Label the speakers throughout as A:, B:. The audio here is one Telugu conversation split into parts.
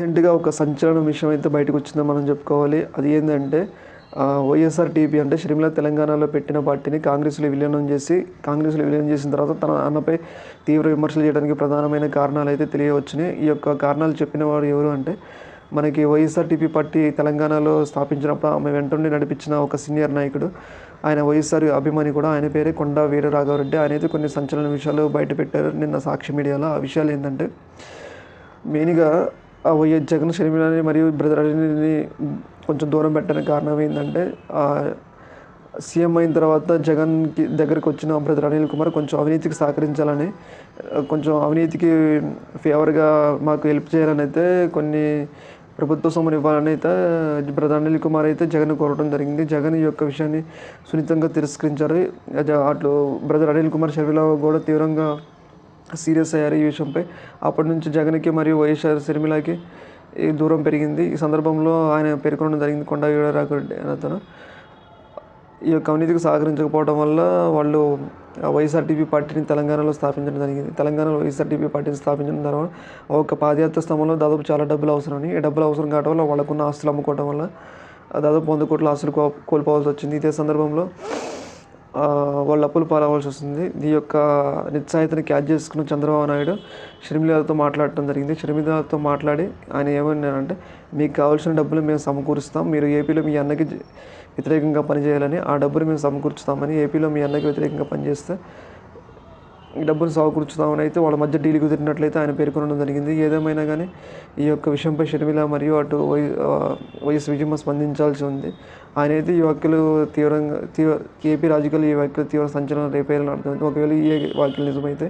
A: రీసెంట్గా ఒక సంచలన విషయం అయితే బయటకు వచ్చిందో మనం చెప్పుకోవాలి. అది ఏంటంటే వైఎస్ఆర్ టీపీ అంటే షర్మిల తెలంగాణలో పెట్టిన పార్టీని కాంగ్రెస్లో విలీనం చేసి కాంగ్రెస్లో విలీనం చేసిన తర్వాత తన అన్నపై తీవ్ర విమర్శలు చేయడానికి ప్రధానమైన కారణాలు అయితే తెలియవచ్చినాయి. ఈ యొక్క కారణాలు చెప్పిన వాడు ఎవరు అంటే మనకి వైఎస్ఆర్టీపీ పార్టీ తెలంగాణలో స్థాపించినప్పుడు ఆమె వెంటుండి నడిపించిన ఒక సీనియర్ నాయకుడు ఆయన వైఎస్ఆర్ అభిమాని కూడా ఆయన పేరే కొండా వీర రాఘవరెడ్డి ఆయన అయితే కొన్ని సంచలన విషయాలు బయట పెట్టారు నిన్న సాక్షి మీడియాలో. ఆ విషయాలు ఏంటంటే మెయిన్గా వైఎస్ జగన్ షర్మిలని మరియు బ్రదర్ అలీని కొంచెం దూరం పెట్టడానికి కారణం ఏంటంటే సీఎం అయిన తర్వాత జగన్కి దగ్గరకు వచ్చిన బ్రదర్ అనిల్ కుమార్ కొంచెం అవినీతికి సహకరించాలని కొంచెం అవినీతికి ఫేవర్గా మాకు హెల్ప్ చేయాలని అయితే కొన్ని ప్రభుత్వ సొమ్ములు ఇవ్వాలని అయితే బ్రదర్ అనిల్ కుమార్ అయితే జగన్ కోరడం జరిగింది. జగన్ ఈ యొక్క విషయాన్ని సున్నితంగా తిరస్కరించారు. అట్లు బ్రదర్ అనిల్ కుమార్ షర్మిల కూడా తీవ్రంగా సీరియస్ అయ్యారు ఈ విషయంపై. అప్పటి నుంచి జగన్కి మరియు వైఎస్ఆర్ షర్మిలకి ఈ దూరం పెరిగింది. ఈ సందర్భంలో ఆయన పేర్కొనడం జరిగింది. కొండ వీరరాఘరెడ్డి అని అతను. ఈ యొక్క అవినీతికి సహకరించకపోవడం వల్ల వాళ్ళు వైఎస్ఆర్టీపీ పార్టీని తెలంగాణలో స్థాపించడం జరిగింది. తెలంగాణలో వైఎస్ఆర్టీపీ పార్టీని స్థాపించడం తర్వాత ఒక పాదయాత్ర స్థంభంలో దాదాపు చాలా డబ్బులు అవసరం ఈ డబ్బులు అవసరం కావడం వల్ల వాళ్ళకున్న ఆస్తులు అమ్ముకోవడం వల్ల దాదాపు వంద కోట్ల ఆస్తులు కో కోల్పోవాల్సి వచ్చింది. ఇదే సందర్భంలో వాళ్ళు అప్పులు పాలవలసి వస్తుంది. ఈ యొక్క నిత్సాయితని క్యాచ్ చేసుకున్న చంద్రబాబు నాయుడు షర్మిలతో మాట్లాడటం జరిగింది. షర్మిలతో మాట్లాడి ఆయన ఏమన్నారంటే మీకు కావాల్సిన డబ్బులు మేము సమకూరుస్తాం. మీరు ఏపీలో మీ అన్నకి వ్యతిరేకంగా పనిచేయాలని ఆ డబ్బులు మేము సమకూర్చుతామని ఏపీలో మీ అన్నకి వ్యతిరేకంగా పనిచేస్తే డబ్బులు సమకూర్చుతామని అయితే వాళ్ళ మధ్య డీల్ కుదిరినట్లయితే ఆయన పేర్కొనడం జరిగింది. ఏదేమైనా కానీ ఈ యొక్క విషయంపై షర్మిల మరియు అటు వై వైఎస్ విజయమ్మ స్పందించాల్సి ఉంది. ఆయన అయితే ఈ వ్యాఖ్యలు తీవ్రంగా తీవ్ర ఏపీ రాజకీయాలు ఈ వ్యాఖ్యలు తీవ్ర సంచలనం రేపేయాలని అర్థమవుతుంది. ఒకవేళ ఈ వ్యాఖ్యలు నిజమైతే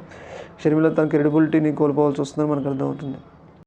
A: షర్మిల తన క్రెడిబిలిటీని కోల్పోవాల్సి వస్తుందని మనకు అర్థమవుతుంది.